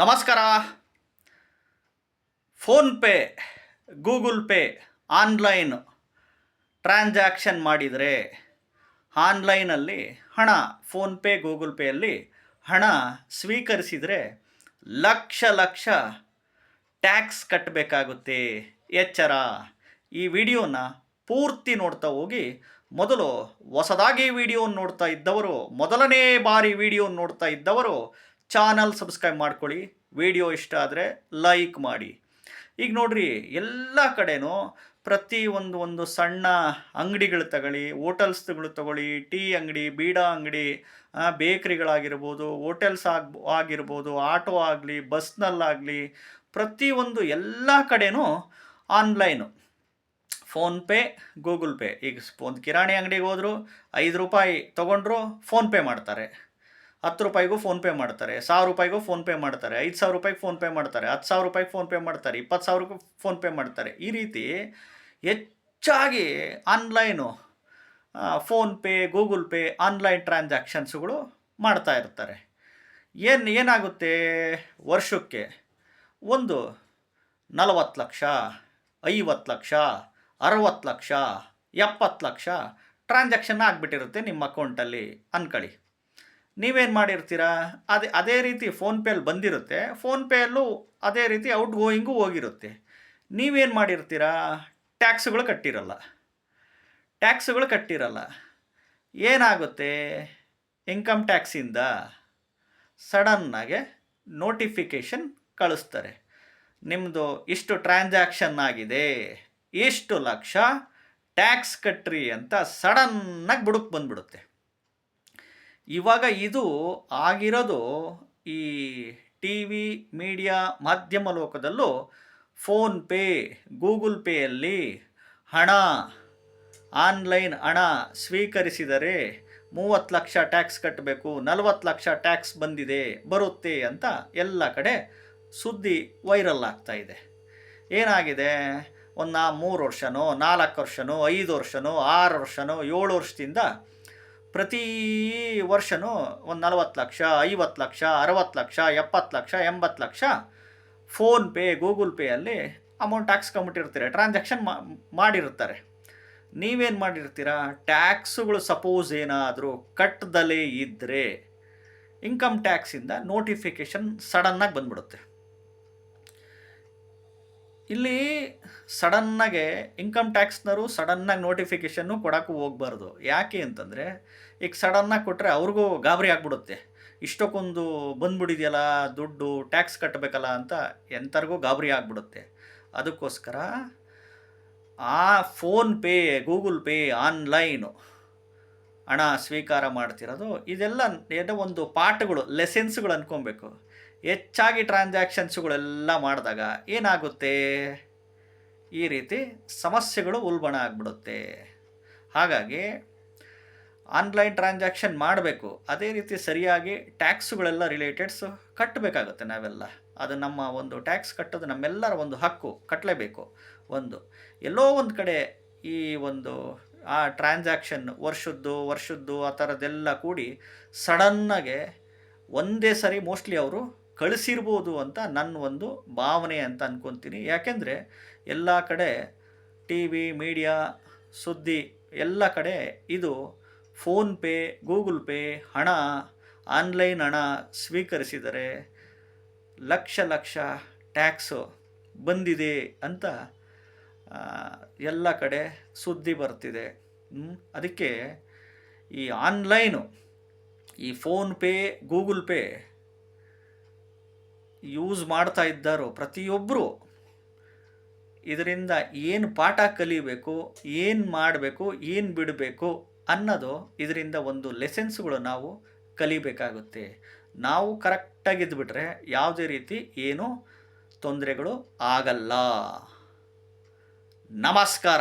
ನಮಸ್ಕಾರ. PhonePe Google Pay online transaction ಮಾಡಿದರೆ ಆನ್ಲೈನಲ್ಲಿ ಹಣ ಫೋನ್ಪೇ ಗೂಗಲ್ ಪೇಯಲ್ಲಿ ಹಣ ಸ್ವೀಕರಿಸಿದರೆ ಲಕ್ಷ ಲಕ್ಷ ಟ್ಯಾಕ್ಸ್ ಕಟ್ಟಬೇಕಾಗುತ್ತೆ. ಎಚ್ಚರ. ಈ ವಿಡಿಯೋನ ಪೂರ್ತಿ ನೋಡ್ತಾ ಹೋಗಿ, ಮೊದಲು ಹೊಸದಾಗಿ ವಿಡಿಯೋ ನೋಡ್ತಾ ಇದ್ದವರು, ಮೊದಲನೇ ಬಾರಿ ವಿಡಿಯೋ ನೋಡ್ತಾ ಇದ್ದವರು, ಚಾನಲ್ ಸಬ್ಸ್ಕ್ರೈಬ್ ಮಾಡ್ಕೊಳ್ಳಿ. ವಿಡಿಯೋ ಇಷ್ಟ ಆದರೆ ಲೈಕ್ ಮಾಡಿ. ಈಗ ನೋಡ್ರಿ, ಎಲ್ಲ ಕಡೆನೂ ಪ್ರತಿ ಒಂದು ಒಂದು ಸಣ್ಣ ಅಂಗಡಿಗಳು ತಗೊಳ್ಳಿ, ಹೋಟೆಲ್ಸ್ಗಳು ತಗೊಳ್ಳಿ, ಟೀ ಅಂಗಡಿ, ಬೀಡಾ ಅಂಗಡಿ ಬೇಕ್ರಿಗಳಾಗಿರ್ಬೋದು, ಹೋಟೆಲ್ಸ್ ಆಗ್, ಆಗಿರ್ಬೋದು, ಆಟೋ ಆಗಲಿ, ಬಸ್ನಲ್ಲಾಗಲಿ ಪ್ರತಿಯೊಂದು ಎಲ್ಲ ಕಡೆನೂ ಆನ್ಲೈನು. PhonePe, Google pay. ಈಗ ಒಂದು ಕಿರಾಣಿ ಅಂಗಡಿಗೆ ಹೋದರೂ ಐದು ರೂಪಾಯಿ ತೊಗೊಂಡ್ರು ಫೋನ್ಪೇ ಮಾಡ್ತಾರೆ. ಹತ್ತು ರೂಪಾಯಿಗೂ ಫೋನ್ಪೇ ಮಾಡ್ತಾರೆ, ಸಾವಿರ ರೂಪಾಯಿಗೂ ಫೋನ್ಪೇ ಮಾಡ್ತಾರೆ, ಐದು ಸಾವಿರ ರೂಪಾಯಿಗೆ ಫೋನ್ಪೇ ಮಾಡ್ತಾರೆ, ಹತ್ತು ಸಾವಿರ ರೂಪಾಯಿಗೆ ಫೋನ್ಪೇ ಮಾಡ್ತಾರೆ, ಇಪ್ಪತ್ತು ಸಾವಿರಕ್ಕೂ ಫೋನ್ಪೇ ಮಾಡ್ತಾರೆ. ಈ ರೀತಿ ಹೆಚ್ಚಾಗಿ online PhonePe Google Pay online ಟ್ರಾನ್ಸಾಕ್ಷನ್ಸ್ಗಳು ಮಾಡ್ತಾ ಇರ್ತಾರೆ. ಏನು, ಏನಾಗುತ್ತೆ ವರ್ಷಕ್ಕೆ? ಒಂದು ನಲವತ್ತು ಲಕ್ಷ, ಐವತ್ತು ಲಕ್ಷ, ಅರವತ್ತು ಲಕ್ಷ, ಎಪ್ಪತ್ತು ಲಕ್ಷ ಟ್ರಾನ್ಸಾಕ್ಷನ್ ಆಗಿಬಿಟ್ಟಿರುತ್ತೆ ನಿಮ್ಮ ಅಕೌಂಟಲ್ಲಿ ಅಂದ್ಕೊಳ್ಳಿ ನೀವೇನು ಮಾಡಿರ್ತೀರಾ? ಅದೇ ಅದೇ ರೀತಿ ಫೋನ್ಪೇಲಿ ಬಂದಿರುತ್ತೆ. ಫೋನ್ಪೇಯಲ್ಲೂ ಅದೇ ರೀತಿ ಔಟ್ ಗೋಯಿಂಗು ಹೋಗಿರುತ್ತೆ. ನೀವೇನು ಮಾಡಿರ್ತೀರಾ? ಟ್ಯಾಕ್ಸ್ಗಳು ಕಟ್ಟಿರಲ್ಲ. ಟ್ಯಾಕ್ಸ್ಗಳು ಕಟ್ಟಿರಲ್ಲ. ಏನಾಗುತ್ತೆ? ಇನ್ಕಮ್ ಟ್ಯಾಕ್ಸಿಂದ ಸಡನ್ನಾಗೆ ನೋಟಿಫಿಕೇಷನ್ ಕಳಿಸ್ತಾರೆ. ನಿಮ್ಮದು ಇಷ್ಟು ಟ್ರಾನ್ಸಾಕ್ಷನ್ ಆಗಿದೆ, ಇಷ್ಟು ಲಕ್ಷ ಟ್ಯಾಕ್ಸ್ ಕಟ್ಟ್ರಿ ಅಂತ ಸಡನ್ನಾಗಿ ಬುಡಕ್ಕೆ ಬಂದ್ಬಿಡುತ್ತೆ. ಇವಾಗ ಇದು ಆಗಿರೋದು ಈ ಟಿ ವಿ ಮೀಡಿಯಾ ಮಾಧ್ಯಮ ಲೋಕದಲ್ಲೂ ಫೋನ್ಪೇ ಗೂಗುಲ್ ಪೇಯಲ್ಲಿ ಹಣ, ಆನ್ಲೈನ್ ಹಣ ಸ್ವೀಕರಿಸಿದರೆ ಮೂವತ್ತು ಲಕ್ಷ ಟ್ಯಾಕ್ಸ್ ಕಟ್ಟಬೇಕು, ನಲವತ್ತು ಲಕ್ಷ ಟ್ಯಾಕ್ಸ್ ಬಂದಿದೆ, ಬರುತ್ತೆ ಅಂತ ಎಲ್ಲ ಕಡೆ ಸುದ್ದಿ ವೈರಲ್ ಆಗ್ತಾ ಇದೆ. ಏನಾಗಿದೆ? ಒಂದು ಮೂರು ವರ್ಷನೋ, ನಾಲ್ಕು ವರ್ಷನೋ, ಐದು ವರ್ಷನೋ, ಆರು ವರ್ಷನೋ, ಏಳು ವರ್ಷದಿಂದ ಪ್ರತಿ ವರ್ಷವೂ ಒಂದು ನಲವತ್ತು ಲಕ್ಷ, ಐವತ್ತು ಲಕ್ಷ, ಅರವತ್ತು ಲಕ್ಷ, ಎಪ್ಪತ್ತು ಲಕ್ಷ, ಎಂಬತ್ತು ಲಕ್ಷ ಫೋನ್ಪೇ ಗೂಗುಲ್ ಪೇಯಲ್ಲಿ ಅಮೌಂಟ್ ಹಾಕ್ಸ್ಕೊಂಬಿಟ್ಟಿರ್ತೀರ, ಟ್ರಾನ್ಸಾಕ್ಷನ್ ಮಾಡಿರ್ತಾರೆ ನೀವೇನು ಮಾಡಿರ್ತೀರ? ಟ್ಯಾಕ್ಸುಗಳು ಸಪೋಸ್ ಏನಾದರೂ ಕಟ್ಟದಲೇ ಇದ್ದರೆ ಇನ್ಕಮ್ ಟ್ಯಾಕ್ಸಿಂದ ನೋಟಿಫಿಕೇಷನ್ ಸಡನ್ನಾಗಿ ಬಂದ್ಬಿಡುತ್ತೆ. ಇಲ್ಲಿ ಸಡನ್ನಾಗೆ ಇನ್ಕಮ್ ಟ್ಯಾಕ್ಸ್ನವರು ಸಡನ್ನಾಗಿ ನೋಟಿಫಿಕೇಷನ್ನು ಕೊಡೋಕ್ಕೂ ಹೋಗ್ಬಾರ್ದು. ಯಾಕೆ ಅಂತಂದರೆ, ಈಗ ಸಡನ್ನಾಗಿ ಕೊಟ್ಟರೆ ಅವ್ರಿಗೂ ಗಾಬರಿ ಆಗ್ಬಿಡುತ್ತೆ. ಇಷ್ಟಕ್ಕೊಂದು ಬಂದ್ಬಿಡಿದೆಯಲ್ಲ, ದುಡ್ಡು ಟ್ಯಾಕ್ಸ್ ಕಟ್ಟಬೇಕಲ್ಲ ಅಂತ ಎಂಥರಿಗೂ ಗಾಬರಿ ಆಗ್ಬಿಡುತ್ತೆ. ಅದಕ್ಕೋಸ್ಕರ ಆ ಫೋನ್ಪೇ ಗೂಗಲ್ ಪೇ ಆನ್ಲೈನು ಹಣ ಸ್ವೀಕಾರ ಮಾಡ್ತಿರೋದು, ಇದೆಲ್ಲ ಏನೋ ಒಂದು ಪಾಠಗಳು ಲೆಸೆನ್ಸ್ಗಳು ಅಂದ್ಕೊಬೇಕು ಹೆಚ್ಚಾಗಿ ಟ್ರಾನ್ಸಾಕ್ಷನ್ಸ್ಗಳೆಲ್ಲ ಮಾಡಿದಾಗ ಏನಾಗುತ್ತೆ? ಈ ರೀತಿ ಸಮಸ್ಯೆಗಳು ಉಲ್ಬಣ ಆಗಿಬಿಡುತ್ತೆ. ಹಾಗಾಗಿ ಆನ್ಲೈನ್ ಟ್ರಾನ್ಸಾಕ್ಷನ್ ಮಾಡಬೇಕು. ಅದೇ ರೀತಿ ಸರಿಯಾಗಿ ಟ್ಯಾಕ್ಸುಗಳೆಲ್ಲ ರಿಲೇಟೆಡ್ಸ್ ಕಟ್ಟಬೇಕಾಗುತ್ತೆ ನಾವೆಲ್ಲ. ಅದು ನಮ್ಮ ಒಂದು ಟ್ಯಾಕ್ಸ್ ಕಟ್ಟೋದು ನಮ್ಮೆಲ್ಲರ ಒಂದು ಹಕ್ಕು, ಕಟ್ಟಲೇಬೇಕು ಒಂದು. ಎಲ್ಲೋ ಒಂದು ಕಡೆ ಈ ಒಂದು, ಆ ಟ್ರಾನ್ಸಾಕ್ಷನ್ ವರ್ಷದ್ದು ವರ್ಷದ್ದು ಆ ಥರದ್ದೆಲ್ಲ ಕೂಡಿ ಸಡನ್ನಾಗೆ ಒಂದೇ ಸರಿ ಮೋಸ್ಟ್ಲಿ ಅವರು ಕಳಿಸಿರ್ಬೋದು ಅಂತ ನನ್ನ ಒಂದು ಭಾವನೆ ಅಂತ ಅಂದ್ಕೊತೀನಿ ಯಾಕೆಂದರೆ ಎಲ್ಲ ಕಡೆ ಟಿ ವಿ, ಮೀಡಿಯಾ, ಸುದ್ದಿ ಎಲ್ಲ ಕಡೆ ಇದು ಫೋನ್ಪೇ ಗೂಗಲ್ ಪೇ ಹಣ, ಆನ್ಲೈನ್ ಹಣ ಸ್ವೀಕರಿಸಿದರೆ ಲಕ್ಷ ಲಕ್ಷ ಟ್ಯಾಕ್ಸು ಬಂದಿದೆ ಅಂತ ಎಲ್ಲ ಕಡೆ ಸುದ್ದಿ ಬರ್ತಿದೆ. ಅದಕ್ಕೆ ಈ ಆನ್ಲೈನು, ಈ ಫೋನ್ಪೇ ಗೂಗಲ್ ಪೇ ಯೂಸ್ ಮಾಡ್ತಾ ಇದ್ದಾರೋ ಪ್ರತಿಯೊಬ್ಬರು ಇದರಿಂದ ಏನು ಪಾಠ ಕಲಿಬೇಕು, ಏನು ಮಾಡಬೇಕು, ಏನು ಬಿಡಬೇಕು ಅನ್ನೋದು ಇದರಿಂದ ಒಂದು ಲೆಸನ್ಸ್ಗಳು ನಾವು ಕಲಿಬೇಕಾಗುತ್ತೆ. ನಾವು ಕರೆಕ್ಟಾಗಿದ್ದುಬಿಟ್ರೆ ಯಾವುದೇ ರೀತಿ ಏನೂ ತೊಂದರೆಗಳು ಆಗಲ್ಲ. ನಮಸ್ಕಾರ.